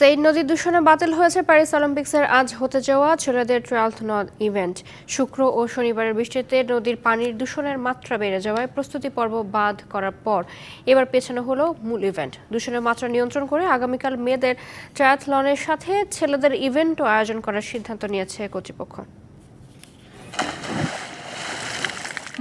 Chain নদী দূষণে বাতিল হয়েছে প্যারিস অলিম্পিক্সের আজ হতে যাওয়া ছেলেদের ট্রায়ালথনন ইভেন্ট। শুক্র ও শনিবারের বৃষ্টিতে নদীর পানির দূষণের মাত্রা বেড়ে যাওয়ায় প্রস্তুতি পর্ব বাদ করার পর এবার পেছানো হলো মূল ইভেন্ট। দূষণের মাত্রা নিয়ন্ত্রণ করে আগামীকাল মেয়েদের ট্রায়াথলনের সাথে ছেলেদের ইভেন্টও আয়োজন করার সিদ্ধান্ত নিয়েছে কর্তৃপক্ষ।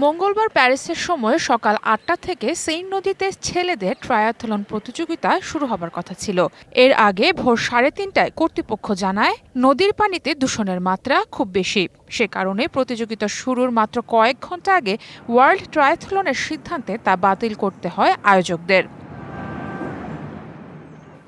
মঙ্গলবার প্যারিসের সময় সকাল আটটা থেকে সেইন নদীতে ছেলেদের ট্রায়াথলন প্রতিযোগিতা শুরু হবার কথা ছিল। এর আগে ভোর সাড়ে তিনটায় কর্তৃপক্ষ জানায়, নদীর পানিতে দূষণের মাত্রা খুব বেশি। সে কারণে প্রতিযোগিতা শুরুর মাত্র কয়েক ঘণ্টা আগে ওয়ার্ল্ড ট্রায়াথলনের সিদ্ধান্তে তা বাতিল করতে হয় আয়োজকদের।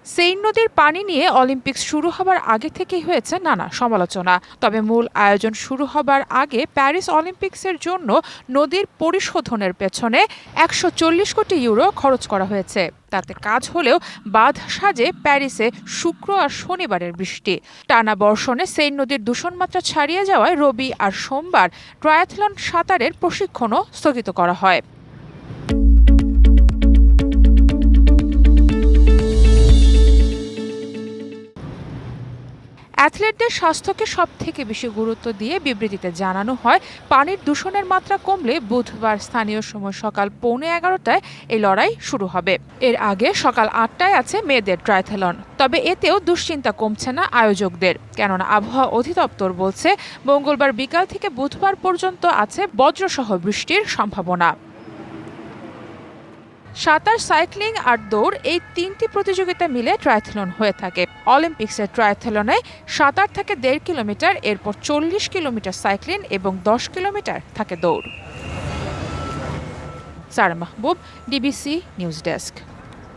সেইন নদীর পানি নিয়ে অলিম্পিক্স শুরু হবার আগে থেকেই হয়েছে নানা সমালোচনা। তবে মূল আয়োজন শুরু হবার আগে প্যারিস অলিম্পিক্সের জন্য নদীর পরিশোধনের পেছনে একশো চল্লিশ কোটি ইউরো খরচ করা হয়েছে। তাতে কাজ হলেও বাঁধ সাজে প্যারিসে শুক্র আর শনিবারের বৃষ্টি। টানা বর্ষণে সেইন নদীর দূষণমাত্রা ছাড়িয়ে যাওয়ায় রবি আর সোমবার ট্রায়াথলন সাঁতারের প্রশিক্ষণও স্থগিত করা হয়। অ্যাথলেটদের স্বাস্থ্যকে সব থেকে বেশি গুরুত্ব দিয়ে বিবৃতিতে জানানো হয়, পানির দূষণের মাত্রা কমলে বুধবার স্থানীয় সময় সকাল পৌনে এগারোটায় এই লড়াই শুরু হবে। এর আগে সকাল আটটায় আছে মেয়েদের ট্রাইথেলন তবে এতেও দুশ্চিন্তা কমছে না আয়োজকদের। কেননা আবহাওয়া অধিদপ্তর বলছে, মঙ্গলবার বিকাল থেকে বুধবার পর্যন্ত আছে বজ্রসহ বৃষ্টির সম্ভাবনা। সাঁতার, সাইক্লিং আর দৌড় এই তিনটি প্রতিযোগিতা মিলে ট্রায়াথলন হয়ে থাকে। অলিম্পিক্সের ট্রায়াথলনে সাঁতার থাকে দেড় কিলোমিটার, এরপর চল্লিশ কিলোমিটার সাইক্লিং এবং দশ কিলোমিটার থাকে দৌড়। Sara Mahbub DBC news desk